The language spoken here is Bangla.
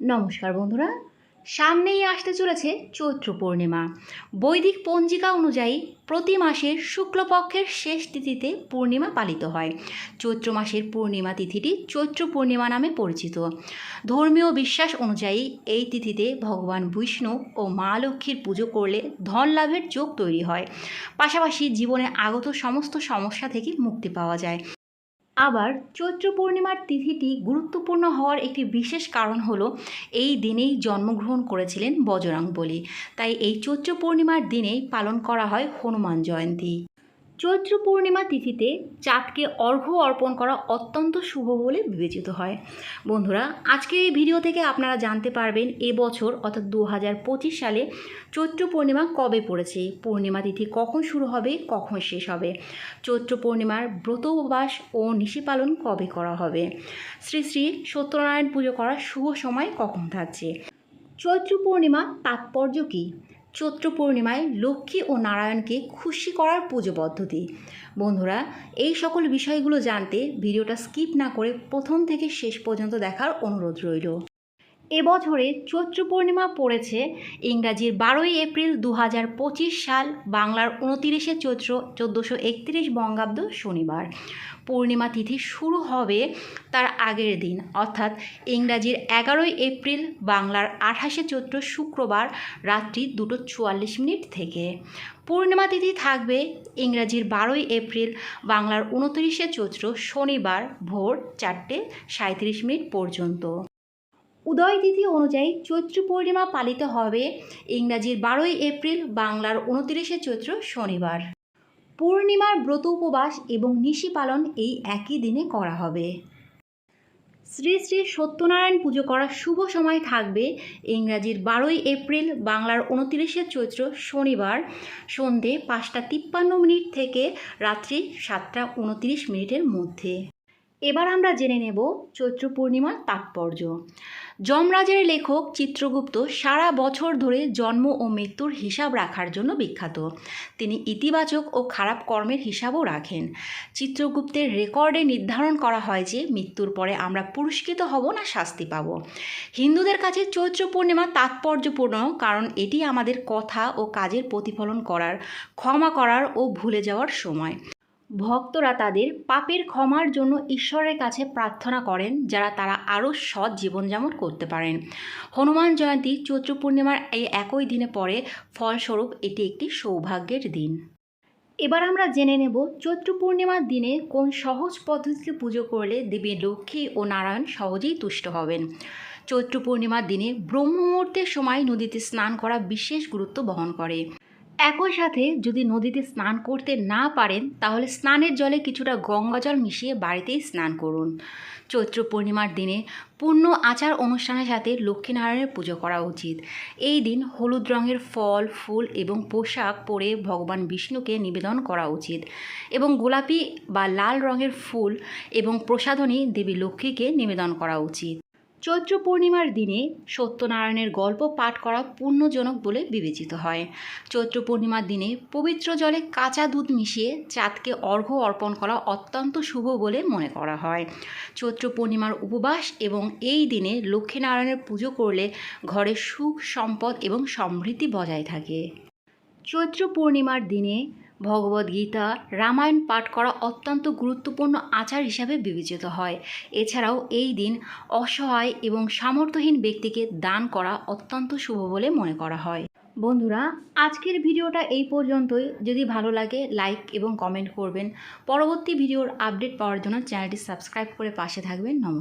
নমস্কার বন্ধুরা। সামনেই আসতে চলেছে চৈত্র পূর্ণিমা। বৈদিক পঞ্জিকা অনুযায়ী প্রতি মাসের শুক্লপক্ষের শেষ তিথিতে পূর্ণিমা পালিত হয়। চৈত্র মাসের পূর্ণিমা তিথিটি চৈত্র পূর্ণিমা নামে পরিচিত। ধর্মীয় বিশ্বাস অনুযায়ী এই তিথিতে ভগবান বিষ্ণু ও মা লক্ষ্মীর পুজো করলে ধন লাভের যোগ তৈরি হয়। পাশাপাশি জীবনে আগত সমস্ত সমস্যা থেকে মুক্তি পাওয়া যায়। আবার চৈত্র পূর্ণিমার তিথিটি গুরুত্বপূর্ণ হওয়ার একটি বিশেষ কারণ হলো এই দিনেই জন্মগ্রহণ করেছিলেন বজরং বলি। তাই এই চৈত্র পূর্ণিমার দিনেই পালন করা হয় হনুমান জয়ন্তী। চৈত্র পূর্ণিমা তিথিতে চাঁদকে অর্ঘ্য অর্পণ করা অত্যন্ত শুভ বলে বিবেচিত হয়। বন্ধুরা আজকে এই ভিডিও থেকে আপনারা জানতে পারবেন এবছর অর্থাৎ দু হাজার পঁচিশ সালে চৈত্র পূর্ণিমা কবে পড়েছে, পূর্ণিমা তিথি কখন শুরু হবে, কখন শেষ হবে, চৈত্র পূর্ণিমার ব্রত উপবাস ও নিশি পালন কবে করা হবে, শ্রী শ্রী সত্যনারায়ণ পুজো করার শুভ সময় কখন থাকছে, চৈত্র পূর্ণিমা তাৎপর্য কী চৈত্র পূর্ণিমায় লক্ষ্মী ও নারায়ণকে খুশি করার পুজো পদ্ধতি। বন্ধুরা, এই সকল বিষয়গুলো জানতে ভিডিওটা স্কিপ না করে প্রথম থেকে শেষ পর্যন্ত দেখার অনুরোধ রইল। এবছরে চৈত্র পূর্ণিমা পড়েছে ইংরাজির বারোই এপ্রিল দু হাজার পঁচিশ সাল, বাংলার উনতিরিশে চৈত্র চোদ্দোশো একত্রিশ বঙ্গাব্দ শনিবার। পূর্ণিমা তিথি শুরু হবে তার আগের দিন, অর্থাৎ ইংরাজির এগারোই এপ্রিল, বাংলার আঠাশে চৈত্র শুক্রবার রাত্রি দুটো চুয়াল্লিশ মিনিট থেকে। পূর্ণিমা তিথি থাকবে ইংরাজির বারোই এপ্রিল, বাংলার উনত্রিশে চৈত্র শনিবার ভোর চারটে সাঁত্রিশ মিনিট পর্যন্ত। উদয় তিথি অনুযায়ী চৈত্র পূর্ণিমা পালিত হবে ইংরাজির বারোই এপ্রিল, বাংলার উনত্রিশে চৈত্র শনিবার। পূর্ণিমার ব্রত উপবাস এবং নিশি পালন এই একই দিনে করা হবে। শ্রী শ্রী সত্যনারায়ণ পুজো করার শুভ সময় থাকবে ইংরাজির বারোই এপ্রিল, বাংলার উনত্রিশে চৈত্র শনিবার সন্ধে পাঁচটা তিপ্পান্ন মিনিট থেকে রাত্রি সাতটা উনত্রিশ মিনিটের মধ্যে। এবার আমরা জেনে নেব চৈত্র পূর্ণিমার তাৎপর্য। যমরাজের লেখক চিত্রগুপ্ত সারা বছর ধরে জন্ম ও মৃত্যুর হিসাব রাখার জন্য বিখ্যাত। তিনি ইতিবাচক ও খারাপ কর্মের হিসাবও রাখেন। চিত্রগুপ্তের রেকর্ডে নির্ধারণ করা হয় যে মৃত্যুর পরে আমরা পুরস্কৃত হব না শাস্তি পাব। হিন্দুদের কাছে চৈত্র পূর্ণিমা তাৎপর্যপূর্ণ কারণ এটি আমাদের কথা ও কাজের প্রতিফলন করার, ক্ষমা করার ও ভুলে যাওয়ার সময়। ভক্তরা তাদের পাপের ক্ষমার জন্য ঈশ্বরের কাছে প্রার্থনা করেন, যারা তারা আরও সৎ জীবনযাপন করতে পারেন। হনুমান জয়ন্তী চৈত্র পূর্ণিমার এই একই দিনে পরে ফলস্বরূপ এটি একটি সৌভাগ্যের দিন। এবার আমরা জেনে নেব চৈত্র পূর্ণিমার দিনে কোন সহজ পদ্ধতিতে পুজো করলে দেবী লক্ষ্মী ও নারায়ণ সহজেই তুষ্ট হবেন। চৈত্র পূর্ণিমার দিনে ব্রহ্ম মুহূর্তের সময় নদীতে স্নান করা বিশেষ গুরুত্ব বহন করে। একই সাথে যদি নদীতে স্নান করতে না পারেন, তাহলে স্নানের জলে কিছুটা গঙ্গা জল মিশিয়ে বাড়িতেই স্নান করুন। চৈত্র পূর্ণিমার দিনে পূর্ণ আচার অনুষ্ঠানের সাথে লক্ষ্মীনারায়ণের পুজো করা উচিত। এই দিন হলুদ রঙের ফল, ফুল এবং পোশাক পরে ভগবান বিষ্ণুকে নিবেদন করা উচিত এবং গোলাপি বা লাল রঙের ফুল এবং প্রসাধনী দেবী লক্ষ্মীকে নিবেদন করা উচিত। চৈত্র পূর্ণিমার দিনে সত্যনারায়ণের গল্প পাঠ করা পুণ্যজনক বলে বিবেচিত হয়। চৈত্র পূর্ণিমার দিনে পবিত্র জলে কাঁচা দুধ মিশিয়ে চাঁদকে অর্ঘ্য অর্পণ করা অত্যন্ত শুভ বলে মনে করা হয়। চৈত্র পূর্ণিমার উপবাস এবং এই দিনে লক্ষ্মীনারায়ণের পুজো করলে ঘরে সুখ, সম্পদ এবং সমৃদ্ধি বজায় থাকে। চৈত্র পূর্ণিমার দিনে ভগবদ্গীতা রামায়ণ পাঠ করা অত্যন্ত গুরুত্বপূর্ণ আচার হিসাবে বিবেচিত হয়। এছাড়াও এই দিন অসহায় এবং সামর্থ্যহীন ব্যক্তিকে দান করা অত্যন্ত শুভ বলে মনে করা হয়। বন্ধুরা, আজকের ভিডিওটা এই পর্যন্তই। যদি ভালো লাগে, লাইক এবং কমেন্ট করবেন। পরবর্তী ভিডিওর আপডেট পাওয়ার জন্য চ্যানেলটি সাবস্ক্রাইব করে পাশে থাকবেন। নমস্কার।